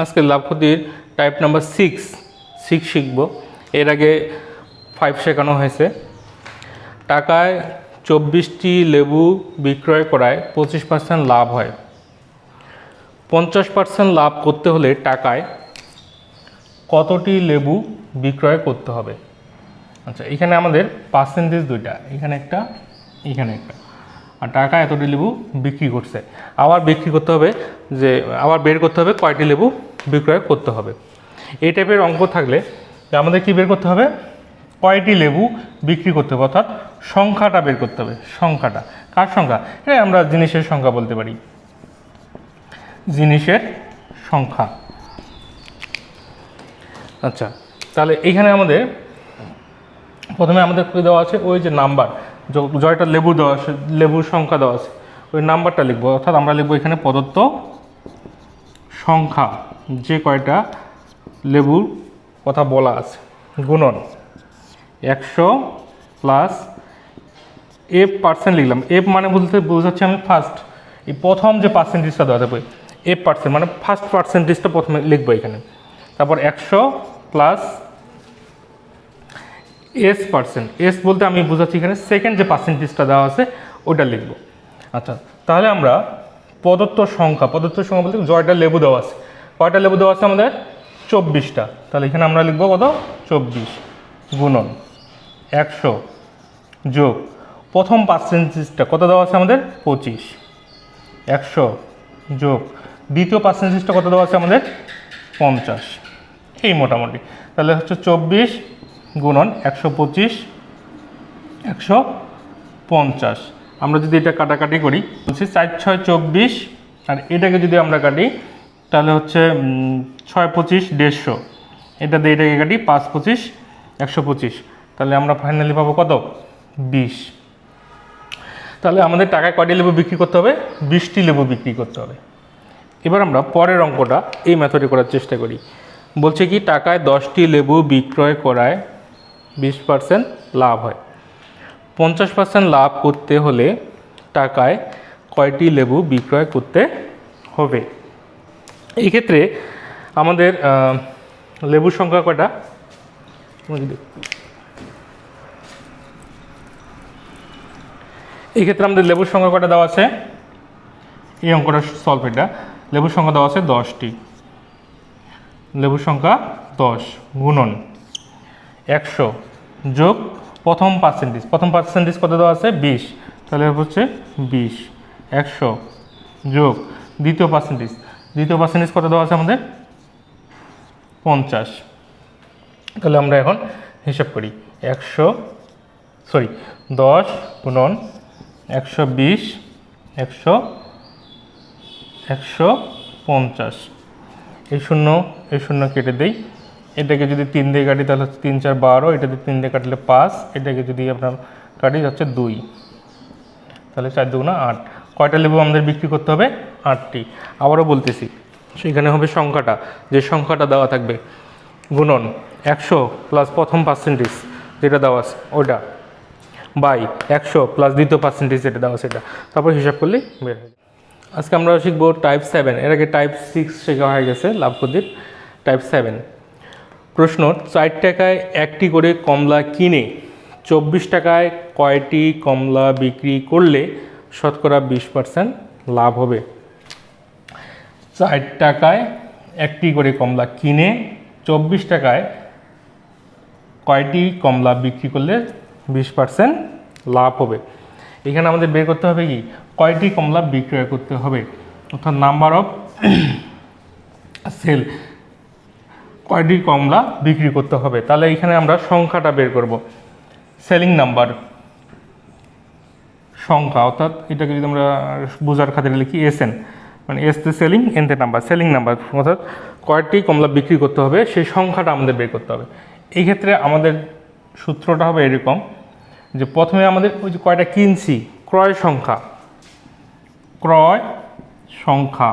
আজকে লাভ ক্ষতির type number six six শিখব। এর আগে ফাইভ শেখানো হয়েছে। টাকায় চব্বিশটি লেবু বিক্রয় করায় পঁচিশ পার্সেন্ট লাভ হয়। পঞ্চাশ পার্সেন্ট লাভ করতে হলে টাকায় কতটি লেবু বিক্রয় করতে হবে? আচ্ছা এখানে আমাদের পার্সেন্টেজ দুইটা। এখানে একটা এখানে একটা। আর টাকা এতটি লেবু বিক্রি করছে। আবার বিক্রি করতে হবে যে, আবার বের করতে হবে, কয়টি লেবু বিক্রয় করতে হবে। এই টাইপের অঙ্ক থাকলে আমাদের কি বের করতে হবে? কয়টি লেবু বিক্রি করতে হবে? অর্থাৎ সংখ্যাটা বের করতে হবে, সংখ্যাটা। কার সংখ্যা? হ্যাঁ আমরা জিনিসের সংখ্যা বলতে পারি। জিনিসের সংখ্যা। আচ্ছা তাহলে এইখানে আমাদের প্রথমে আমাদের দেওয়া আছে ওই যে নাম্বার। জয়টা লেবু দেওয়া আছে, লেবুর সংখ্যা দেওয়া আছে। ওই নাম্বারটা লিখব, অর্থাৎ আমরা লিখব এখানে প্রদত্ত সংখ্যা, যে কয়টা লেবুর কথা বলা আছে। গুণন, একশো প্লাস এফ পার্সেন্ট লিখলাম। এফ মানে বলতে বোঝাচ্ছি আমি ফার্স্ট এই প্রথম যে পার্সেন্টেজটা দেওয়া থাকবে এফ পার্সেন্ট মানে ফার্স্ট পার্সেন্টেজটা প্রথমে লিখব এখানে। তারপর একশো প্লাস এস পার্সেন্ট এস বলতে আমি বোঝাচ্ছি এখানে সেকেন্ড যে পার্সেন্টেজটা দেওয়া আছে, ওটা লিখব। আচ্ছা তাহলে আমরা প্রদত্ত সংখ্যা প্রদত্ত সংখ্যা বলতে জয়টা লেবু দেওয়া আছে? কয়টা লেবু দেওয়া আছে আমাদের? চব্বিশটা। তাহলে এখানে আমরা লিখব কত? চব্বিশ গুণন একশো যোগ প্রথম পার্সেন্টেজটা কত দেওয়া আছে আমাদের? পঁচিশ। একশো যোগ দ্বিতীয় পার্সেন্টেজটা কত দেওয়া আছে আমাদের? পঞ্চাশ। এই মোটামুটি। তাহলে হচ্ছে চব্বিশ গুণন একশো পঁচিশ, একশো পঞ্চাশ। আমরা যদি এটা কাটাকাটি করি, বলছি চার ছয় চব্বিশ, আর এটাকে যদি আমরা কাটি, তাহলে হচ্ছে ছয় পঁচিশ দেড়শো। এটা দিয়ে এটাকে কাটি পাঁচ পঁচিশ, একশো পঁচিশ। তাহলে আমরা ফাইনালি পাবো কত? বিশ। তাহলে আমাদের টাকায় কয়টি লেবু বিক্রি করতে হবে? বিশটি লেবু বিক্রি করতে হবে। এবার আমরা পরের অঙ্কটা এই মেথডে করার চেষ্টা করি। বলছে কি, টাকায় দশটি লেবু বিক্রয় করায় বিশ পার্সেন্ট লাভ হয়। পঞ্চাশ পার্সেন্ট লাভ করতে হলে টাকায় কয়টি লেবু বিক্রয় করতে হবে? এই ক্ষেত্রে আমাদের লেবুর সংখ্যা কয়টা? আমরা যদি- এই ক্ষেত্রে আমাদের লেবুর সংখ্যা কটা দেওয়া আছে? এই অঙ্কটা সলভ এটা। লেবুর সংখ্যা দেওয়া আছে দশটি। লেবুর সংখ্যা দশ গুণন। একশো যোগ প্রথম পার্সেন্টেজ প্রথম পার্সেন্টেজ কত দেওয়া আছে? বিশ। তাহলে হচ্ছে বিশ। একশো যোগ দ্বিতীয় পার্সেন্টেজ দ্বিতীয় পার্সেন্টেজ কত দেওয়া আছে আমাদের? পঞ্চাশ। তাহলে আমরা এখন হিসাব করি। একশো সরি দশ গুণন একশো বিশ, একশো একশো পঞ্চাশ। এই শূন্য এই শূন্য কেটে দেই। এটাকে যদি তিন দিয়ে কাটি, তাহলে হচ্ছে তিন, চার, বারো। এটা দিয়ে তিন দিয়ে কাটলে পাঁচ। এটাকে যদি আপনার কাটি হচ্ছে দুই। তাহলে চার দুগুণা আট। কয়টা লেবু আমাদের বিক্রি করতে হবে? আটটি। আবারও বলতেছি, সেখানে হবে সংখ্যাটা। যে সংখ্যাটা দেওয়া থাকবে, গুণন একশো প্লাস প্রথম পার্সেন্টেজ যেটা দেওয়া আছে, ওইটা। বাই একশো প্লাস দ্বিতীয় পার্সেন্টেজ যেটা দেওয়া সেটা তারপর হিসাব করলে বের হয়ে আজকে আমরা শিখব টাইপ সেভেন এর আগে টাইপ সিক্স শেখা হয়ে গেছে লাভ টাইপ সেভেন প্রশ্ন চার টাকায় একটি করে কমলা কিনে চব্বিশ টাকায় কয়টি কমলা বিক্রি করলে শতকরা বিশ পার্সেন্ট লাভ হবে? চার টাকায় একটি করে কমলা কিনে চব্বিশ টাকায় কয়টি কমলা বিক্রি করলে বিশ পার্সেন্ট লাভ হবে? এখানে আমাদের বের করতে হবে কি? কয়টি কমলা বিক্রয় করতে হবে? অর্থাৎ নাম্বার অফ সেল কয়টি কমলা বিক্রি করতে হবে? তাহলে এখানে আমরা সংখ্যাটা বের করব। সেলিং নাম্বার সংখ্যা, অর্থাৎ এটাকে যদি আমরা বোঝার খাতিরে লিখি এস এন মানে এস তে সেলিং এন তে নাম্বার সেলিং নাম্বার অর্থাৎ কয়টি কমলা বিক্রি করতে হবে, সেই সংখ্যাটা আমাদের বের করতে হবে। এই ক্ষেত্রে আমাদের সূত্রটা হবে এরকম যে প্রথমে আমাদের ওই যে কয়টা কিনছি, ক্রয় সংখ্যা। ক্রয় সংখ্যা।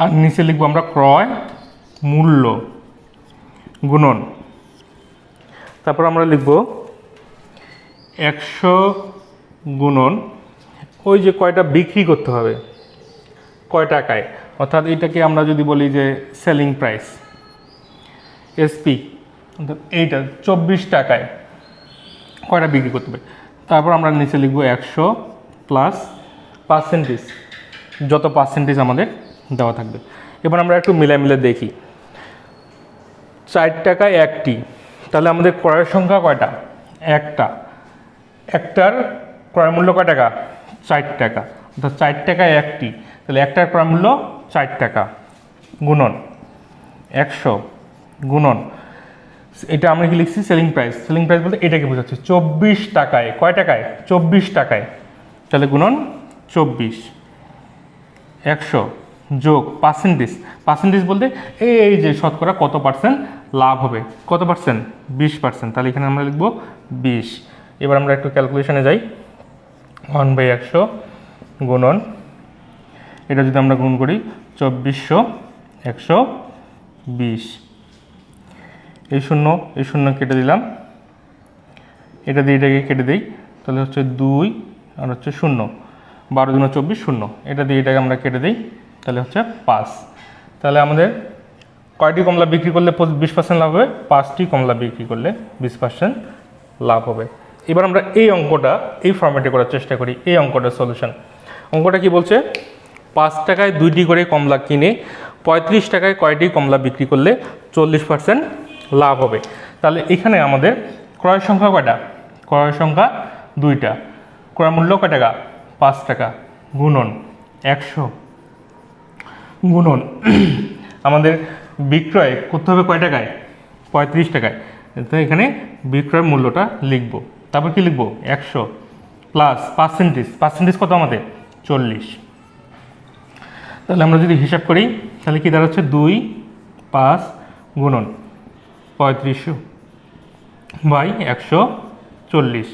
আর নিচে লিখব আমরা ক্রয় মূল্য, গুণন। তারপর আমরা লিখব একশো গুণন। ওই যে কয়টা বিক্রি করতে হবে কয় টাকায় অর্থাৎ এটাকে আমরা যদি বলি যে সেলিং প্রাইস এসপি অর্থাৎ এইটা চব্বিশ টাকায় কয়টা বিক্রি করতে হবে? তারপর আমরা নিচে লিখব একশো প্লাস পার্সেন্টেজ যত পার্সেন্টেজ আমাদের দেওয়া থাকবে। এবার আমরা একটু মিলে মিলে দেখি। চার টাকায় একটি। তাহলে আমাদের ক্রয়ের সংখ্যা কয়টা? একটা। একটার ক্রয় মূল্য কয় টাকা? চার টাকা। অর্থাৎ চার টাকায় একটি। তাহলে একটার ক্রয় মূল্য চার টাকা। গুণন। একশো। গুণন। এটা আমরা কি লিখছি? সেলিং প্রাইস সেলিং প্রাইস বলতে এটাকে বোঝাচ্ছি। চব্বিশ টাকায়। কয় টাকায়? চব্বিশ টাকায়। তাহলে গুণন চব্বিশ। একশো। যোগ পার্সেন্টেজ পার্সেন্টেজ বলতে এই যে শতকরা কত পার্সেন্ট লাভ হবে? কত পার্সেন্ট বিশ পার্সেন্ট তাহলে এখানে আমরা লিখব বিশ। এবার আমরা একটু ক্যালকুলেশনে যাই। ওয়ান বাই একশো গুণন, এটা যদি আমরা গুণ করি চব্বিশশো একশো বিশ। এই শূন্য এই শূন্য কেটে দিলাম। এটা দিয়ে এটাকে কেটে দিই, তাহলে হচ্ছে দুই আর হচ্ছে শূন্য। বারো দুনো চব্বিশ শূন্য। এটা দিয়ে এটাকে আমরা কেটে দিই তাহলে হচ্ছে পাঁচ। তাহলে আমাদের কয়টি কমলা বিক্রি করলে বিশ পার্সেন্ট লাভ হবে? পাঁচটি কমলা বিক্রি করলে বিশ পার্সেন্ট লাভ হবে। এবার আমরা এই অঙ্কটা, এই ফর্ম্যাটে করার চেষ্টা করি। এই অঙ্কটার সলিউশন অঙ্কটা কি বলছে? পাঁচ টাকায় দুইটি করে কমলা কিনে পঁয়ত্রিশ টাকায় কয়টি কমলা বিক্রি করলে চল্লিশ পার্সেন্ট লাভ হবে? তাহলে এখানে আমাদের ক্রয় সংখ্যা কয়টা? ক্রয় সংখ্যা দুইটা। ক্রয় মূল্য কয় টাকা? পাঁচ টাকা। গুণন একশো। গুণন। আমাদের বিক্রয় করতে হবে কয় টাকায়? পঁয়ত্রিশ টাকায়। তো এখানে বিক্রয় মূল্যটা লিখব। তারপর কি লিখব? একশো প্লাস পার্সেন্টেজ পার্সেন্টেজ কত আমাদের? চল্লিশ। তাহলে আমরা যদি হিসাব করি, তাহলে কি দাঁড়াচ্ছে? দুই পাঁচ গুণন পঁয়ত্রিশশো বাই একশো চল্লিশ।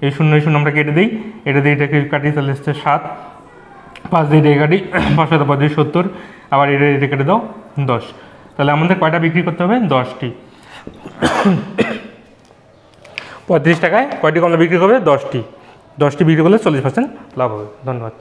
এই শূন্য শূন্য আমরা কেটে দিই। এটা দিয়ে এটাকে কাটি, তাহলে হচ্ছে সাত। পাঁচ দিয়ে এটাকে কাটি, পাঁচ সাত, পাঁচ দিয়ে সত্তর। আবার এটা এটা কেটে দাও, দশ। তাহলে আমাদের কয়টা বিক্রি করতে হবে? দশটি। পঁয়ত্রিশ টাকায় কয়টি কমলা বিক্রি করবে? দশটি। দশটি বিক্রি করলে চল্লিশ পার্সেন্ট লাভ হবে। ধন্যবাদ।